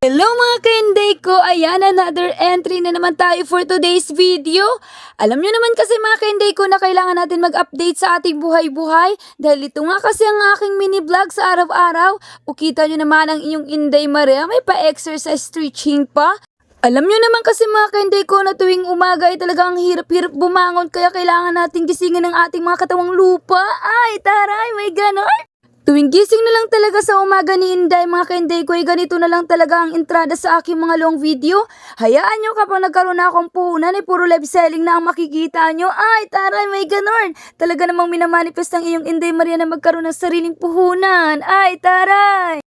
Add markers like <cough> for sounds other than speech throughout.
Hello mga kainday ko! Ayan, another entry na naman tayo for today's video. Alam nyo naman kasi mga kainday ko na kailangan natin mag-update sa ating buhay-buhay dahil ito nga kasi ang aking mini vlog sa araw-araw. O kita nyo naman ang inyong Inday Maria, may pa-exercise stretching pa. Alam nyo naman kasi mga kainday ko na tuwing umaga ay talagang hirap-hirap bumangon kaya kailangan natin gisingin ng ating mga katawang lupa. Ay, taray, may ganon! Tuwing gising na lang talaga sa umaga ni Inday, mga kainday ko, ay ganito na lang talaga ang entrada sa aking mga long video. Hayaan nyo kapag nagkaroon na akong puhunan, ay puro live selling na ang makikita nyo. Ay, taray, may ganon. Talaga namang minamanifest ang iyong Inday Maria na magkaroon ng sariling puhunan. Ay, taray!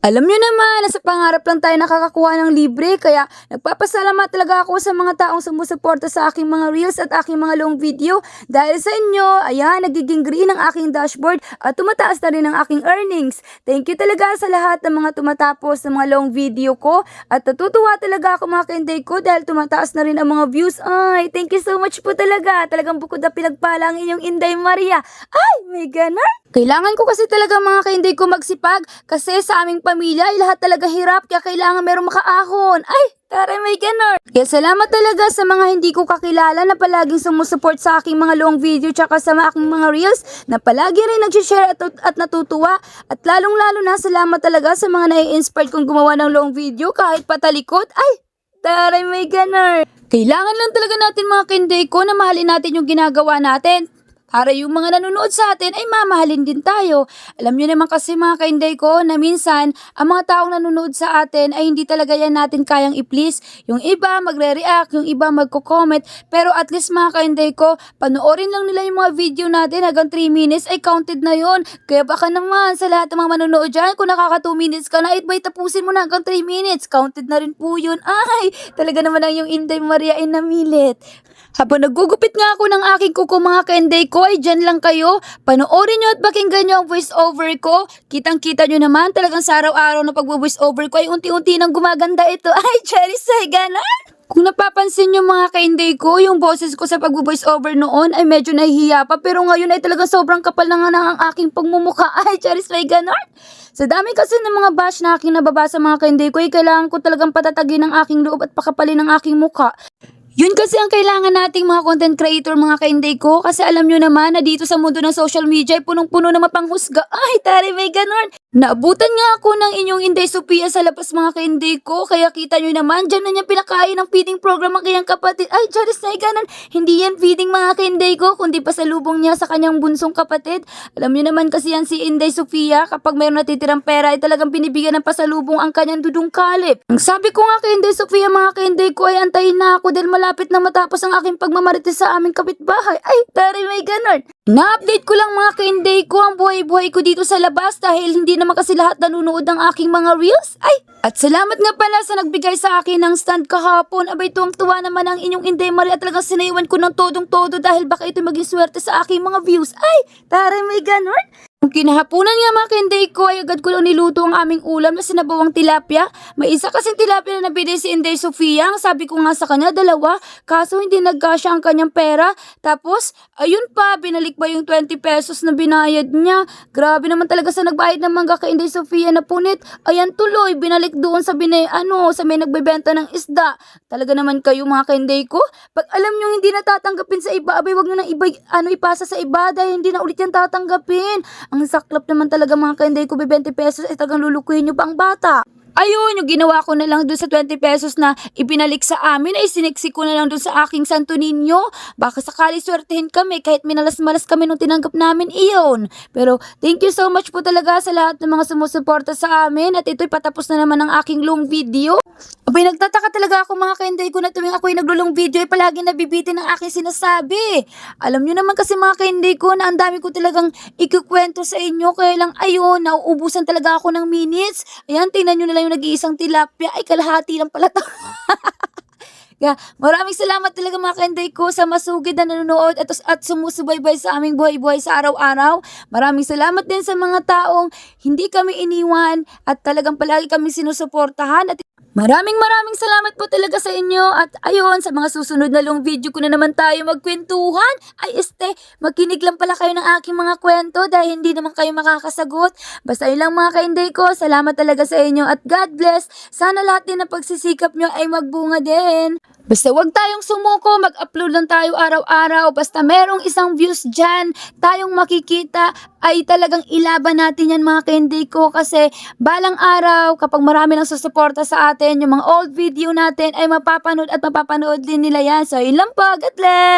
Alam nyo naman, nasa pangarap lang tayo nakakakuha ng libre, kaya nagpapasalamat talaga ako sa mga taong sumusuporta sa aking mga reels at aking mga long video. Dahil sa inyo, ayan, nagiging green ang aking dashboard at tumataas na rin ang aking earnings. Thank you talaga sa lahat ng mga tumatapos sa mga long video ko at natutuwa talaga ako mga kainday ko dahil tumataas na rin ang mga views. Ay, thank you so much po talaga. Talagang bukod na pinagpala ang inyong Inday Maria. Ay, may ganon. Kailangan ko kasi talaga mga kainday ko magsipag kasi sa aming pamilya ay lahat talaga hirap kaya kailangan merong makaahon. Ay, tara may ganon. Kaya salamat talaga sa mga hindi ko kakilala na palaging sumusuport sa aking mga long video tsaka sa aking mga reels na palagi rin nag-share at, at natutuwa. At lalong lalo na salamat talaga sa mga nai-inspired kong gumawa ng long video kahit patalikot. Ay, taray may ganon. Kailangan lang talaga natin mga kinday ko na mahalin natin yung ginagawa natin. Para yung mga nanonood sa atin ay mamahalin din tayo. Alam nyo naman kasi mga kainday ko na minsan ang mga taong nanonood sa atin ay hindi talaga yan natin kayang i-please. Yung iba magre-react, yung iba magko-comment. Pero at least mga kainday ko, panoorin lang nila yung mga video natin hanggang 3 minutes ay counted na yon. Kaya baka naman sa lahat ng mga manonood dyan, kung nakaka 2 minutes ka na, itbay tapusin mo na hanggang 3 minutes. Counted na rin po yun. Ay, talaga naman ang yung Inday Maria ay namilit. Habang nagugupit nga ako ng aking kuko mga kainday ko, ay dyan lang kayo. Panoorin nyo at pakinggan nyo ang voice over ko. Kitang-kita nyo naman talagang sa araw-araw na pag-voice over ko ay unti-unti nang gumaganda ito. <laughs> Ay, Cherry say ganon. Kung napapansin nyo mga kainday ko, yung boses ko sa pag-voice over noon ay medyo nahihiya pa. Pero ngayon ay talagang sobrang kapal na nga ng ang aking pagmumuka. <laughs> Ay, Cherry say ganon. Sa dami kasi ng mga bash na aking nababasa mga kainday ko, ay kailangan ko talagang patatagin ang aking loob at pakapalin ang aking muka. Yun kasi ang kailangan nating mga content creator mga kainday ko kasi alam nyo naman na dito sa mundo ng social media ay punong-puno na mapanghusga. <laughs> Ay, tari may ganon. Naabutan nga ako ng inyong Inday Sophia sa labas mga kainday ko kaya kita nyo naman dyan na niya pinakain ng feeding program ang kanyang kapatid. Ay, Charis na ganon. Hindi yan feeding mga kainday ko kundi pa sa lubong niya sa kanyang bunsong kapatid. Alam nyo naman kasi yan si Inday Sophia kapag mayroon natitirang pera ay talagang binibigyan ng pasalubong ang kanyang dudong kalip. Ang sabi ko nga kay Inday Sophia mga kainday ko ay antayin na ako dahil malapit na matapos ang aking pagmamarites sa aming kapitbahay. Ay, tari may ganon. Na-update ko lang mga kainday ko ang buhay-buhay ko dito sa labas dahil hindi naman kasi lahat nanonood ng aking mga reels. Ay, at salamat nga pala sa nagbigay sa akin ng stand kahapon. Abay, tuwang-tuwa naman ang inyong Inday Maria talagang sinaywan ko ng todong-todo dahil baka ito maging swerte sa aking mga views. Ay, taray may ganon. Kung kinahapunan nga mga kainday ko ay agad ko lang niluto ang aming ulam na sinabawang tilapia. May isa kasing tilapia na nabili si Inday Sofia. Ang sabi ko nga sa kanya, dalawa. Kaso hindi nagkasya ang kanyang pera. Tapos, ayun pa, binalik ba yung 20 pesos na binayad niya. Grabe naman talaga sa nagbayad ng mangga kay Inday Sofia na punit. Ayan tuloy, binalik doon sa binay, ano, sa may nagbebenta ng isda. Talaga naman kayo mga kainday ko. Pag alam nyo hindi natatanggapin sa iba, abay wag nyo na iba, ano, ipasa sa iba dahil hindi na ulit yan tatanggapin. Ang saklap naman talaga mga kainday ko, 20 pesos ay talagang lulukuhin nyo pa ang bata. Ayun, yung ginawa ko na lang dun sa 20 pesos na ipinalik sa amin ay siniksik ko na lang dun sa aking Santo Niño. Baka sakali swertehin kami kahit minalas-malas kami nung tinanggap namin iyon. Pero thank you so much po talaga sa lahat ng mga sumusuporta sa amin at ito'y patapos na naman ang aking long video. Abay, nagtataka talaga ako mga kainday ko na tuwing ako'y naglulong video ay palagi nabibitin ang aking sinasabi. Alam nyo naman kasi mga kainday ko na ang dami ko talagang ikukwento sa inyo kaya lang ayun, nauubusan talaga ako ng minutes. Ayan, tingnan nyo na lang nag-iisang tilapia. Ay, kalahati lang pala to. Kaya maraming salamat talaga mga kainday ko sa masugid na nanonood at, at sumusubaybay sa aming buhay-buhay sa araw-araw. Maraming salamat din sa mga taong hindi kami iniwan at talagang palagi kami sinusuportahan at Maraming maraming salamat po talaga sa inyo at ayun, sa mga susunod na long video ko na naman tayo magkwentuhan. Ay este, magkinig lang pala kayo ng aking mga kwento dahil hindi naman kayo makakasagot. Basta yun lang mga kainday ko, salamat talaga sa inyo at God bless. Sana lahat din ng pagsisikap nyo ay magbunga din. Basta wag tayong sumuko, mag-upload lang tayo araw-araw. Basta merong isang views dyan, tayong makikita, ay talagang ilaban natin yan mga kainday ko. Kasi balang araw, kapag marami nang susuporta sa atin, yung mga old video natin ay mapapanood at mapapanood din nila yan. So, yun lang po. God bless!